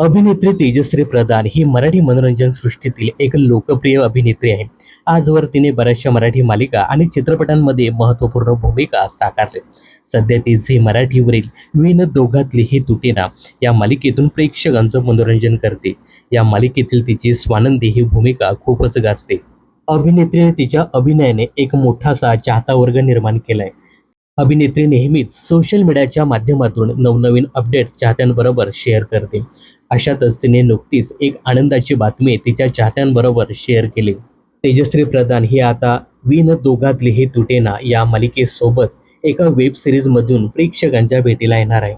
अभिनेत्री तेजश्री प्रधान ही मराठी मनोरंजन सृष्टीतील एक लोकप्रिय अभिनेत्री आहे. आजवर तिने बऱ्याचशा मराठी मालिका आणि चित्रपटांमध्ये महत्त्वपूर्ण भूमिका साकारल्या सध्या ती झी मराठीवरील विन दोघातली ही तुटेना या मालिकेतून प्रेक्षकांचं मनोरंजन करते. या मालिकेतील तिची स्वानंदी ही भूमिका खूपच गाजते. अभिनेत्रीने तिच्या अभिनयाने एक मोठासा चाहता वर्ग निर्माण केलाय. अभिनेत्री नेहमीच सोशल मीडियाच्या माध्यमातून नवनवीन अपडेट चाहत्यांबरोबर शेअर करते. अशातच तिने नुकतीच एक आनंदाची बातमी तिच्या चाहत्यांबरोबर शेअर केली. तेजश्री प्रधान ही आता विन दोघातली हे तुटेना या मालिकेसोबत एका वेब सिरीजमधून प्रेक्षकांच्या भेटीला येणार आहे.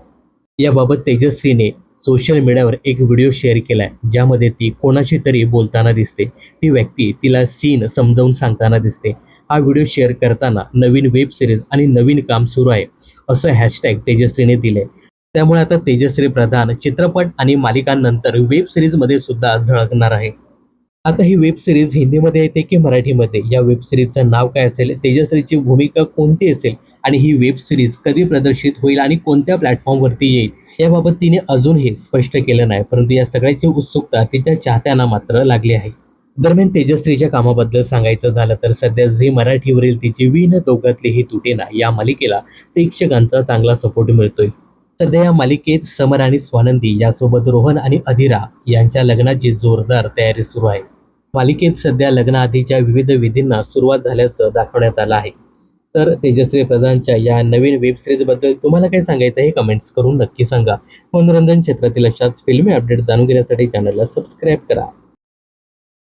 याबाबत तेजश्रीने सोशल मीडियावर एक व्हिडिओ शेअर केला आहे ज्यामध्ये ती कोणाशी तरी बोलताना दिसते. ती व्यक्ती तिला सीन समजावून सांगताना दिसते. हा व्हिडिओ शेअर करताना नवीन वेब सिरीज आणि नवीन काम सुरू आहे. असं हॅशटॅग तेजश्रीने दिले त्यामुळे आता तेजश्री प्रधान चित्रपट आणि मालिकांनंतर वेब सिरीजमध्ये सुद्धा झळकणार आहे. आता ही वेब सिरीज हिंदीमध्ये येते की मराठीमध्ये? या वेब सिरीजचं नाव काय असेल? तेजश्रीची भूमिका कोणती असेल? आणि ही वेब सिरीज कधी प्रदर्शित होईल आणि कोणत्या प्लॅटफॉर्मवरती येईल याबाबत तिने अजूनही स्पष्ट केलं नाही परंतु या सगळ्याची उत्सुकता तिच्या चाहत्यांना मात्र लागली आहे. दरम्यान तेजश्रीच्या कामाबद्दल सांगायचं झालं तर सध्या झी मराठीवरील तिची विन दोघातली ही तुटेना या मालिकेला प्रेक्षकांचा चांगला सपोर्ट मिळतोय. सध्या या मालिकेत समर आणि स्वानंदी यासोबत रोहन आणि अधिरा यांच्या लग्नाची जोरदार तयारी सुरू आहे. मालिकेत सध्या लग्नाआधीच्या विविध विधींना सुरुवात झाल्याचं दाखवण्यात आलं आहे. तर तेजश्री प्रधानच्या या नवीन वेब सिरीजबद्दल तुम्हाला काय सांगायचं आहे कमेंट्स करून नक्की सांगा. मनोरंजन क्षेत्रातील अशाच फिल्मी अपडेट जाणून घेण्यासाठी चॅनलला सबस्क्राईब करा.